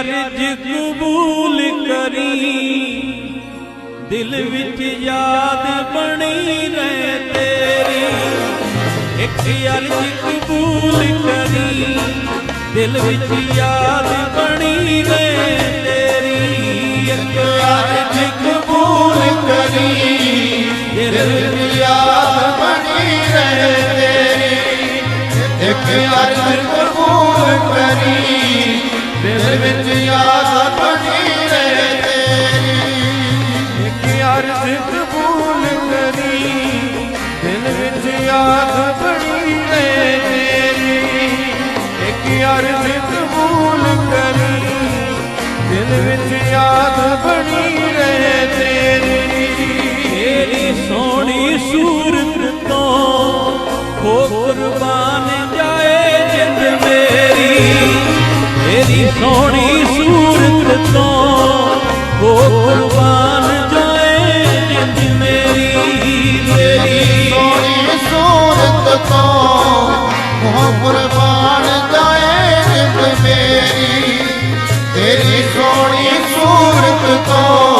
ਅਰਜ ਕਬੂਲ ਕਰੀ। ਦਿਲ ਵਿੱਚ ਯਾਦ ਬਣੀ ਰਹੇ ਤੇਰੀ। ਇੱਕ ਅਰਜ ਕਬੂਲ ਕਰੀ। ਦਿਲ ਵਿੱਚ ਯਾਦ ਬਣੀ ਰਹੇ ਤੇਰੀ। ਇੱਕ ਅਰਜ ਦਿਲ ਵਿੱਚ ਯਾਦ ਬਣੀ ਰਹੇ ਤੇਰੀ। ਇੱਕ ਅਰਜ਼ ਕਬੂਲ ਕਰੀ ਦਿਲ ਵਿੱਚ ਯਾਦ ਬਣੀ ਰਹੇ ਤੇਰੀ। ਇੱਕ ਅਰਜ਼ ਕਬੂਲ ਕਰੀ ਦਿਲ ਵਿੱਚ ਯਾਦ ਬਣੀ ਰਹੇ ਤੇਰੀ। ਤੇਰੀ ਸੋਹਣੀ ਸੂਰਤ ਤੇਰੀ ਸੋਹਣੀ ਸੂਰਤ ਤੋਂ ਹੋ ਕੁਰਬਾਨ ਜਾਏ ਜਿੰਦ ਮੇਰੀ ਤੇਰੀ ਸੋਹਣੀ ਸੂਰਤ ਤੋਂ ਉਹ ਕੁਰਬਾਨ ਜਾਏ ਜਿੰਦ ਮੇਰੀ ਤੇਰੀ ਸੋਹਣੀ ਸੂਰਤ ਤੋਂ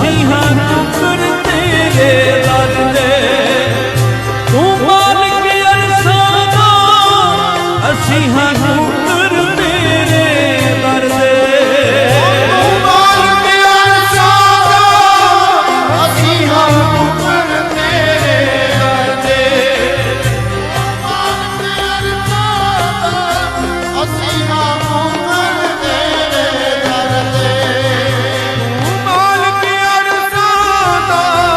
ਮਸੀਹਾ ਟੁਕੜ ਤੇਰੇ ਲੱਦੇ ਤੂੰ ਮਾਲਕ ਅਰਸਾਂ ਦਾ ਅਸੀਂ ਹਾਂ Oh.